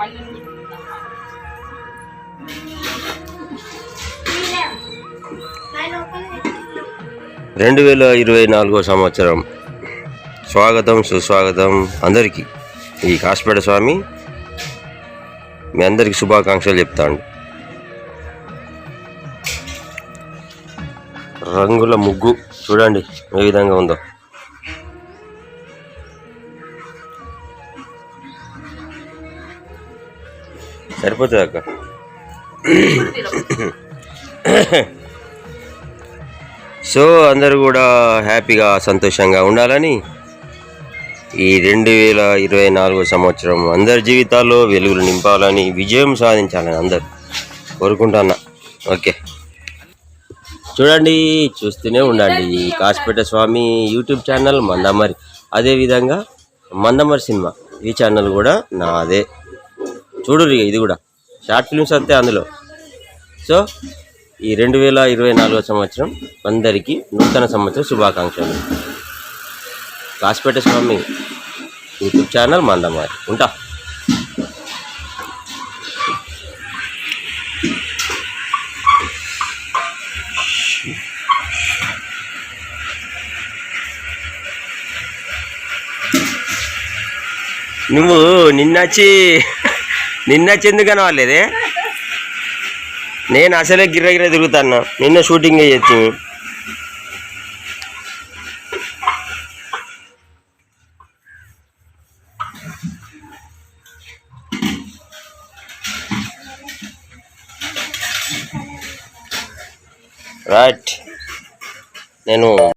రెండు వేల ఇరవై నాలుగో సంవత్సరం. స్వాగతం సుస్వాగతం అందరికీ. ఈ కాసిపేట స్వామి మీ అందరికి శుభాకాంక్షలు చెప్తాను. రంగుల ముగ్గు చూడండి ఏ విధంగా ఉందో. సరిపోతుంది అక్క. సో అందరూ కూడా హ్యాపీగా సంతోషంగా ఉండాలని ఈ రెండు వేల ఇరవై నాలుగో సంవత్సరం అందరి జీవితాల్లో వెలుగులు నింపాలని విజయం సాధించాలని అందరు కోరుకుంటున్నా. ఓకే. చూడండి చూస్తూనే ఉండండి ఈ కాసిపేట స్వామి యూట్యూబ్ ఛానల్ మందమరి. అదేవిధంగా మందమరి సినిమా ఈ ఛానల్ కూడా నాదే. చూడుర్రి ఇది కూడా. షార్ట్ ఫిల్మ్స్ వస్తే అందులో. సో ఈ రెండు వేల ఇరవై నాలుగో సంవత్సరం అందరికీ నూతన సంవత్సర శుభాకాంక్షలు. Kasipeta Swamy YouTube channel Mandamarri. ఉంటా. నువ్వు నిన్నచ్చి నిన్న ఎందుకు కనవాలేదే నేను అసలే గిర్ర గిర్ర తిరుగుతాను నిన్న షూటింగ్ చేయొచ్చు రైట్ నేను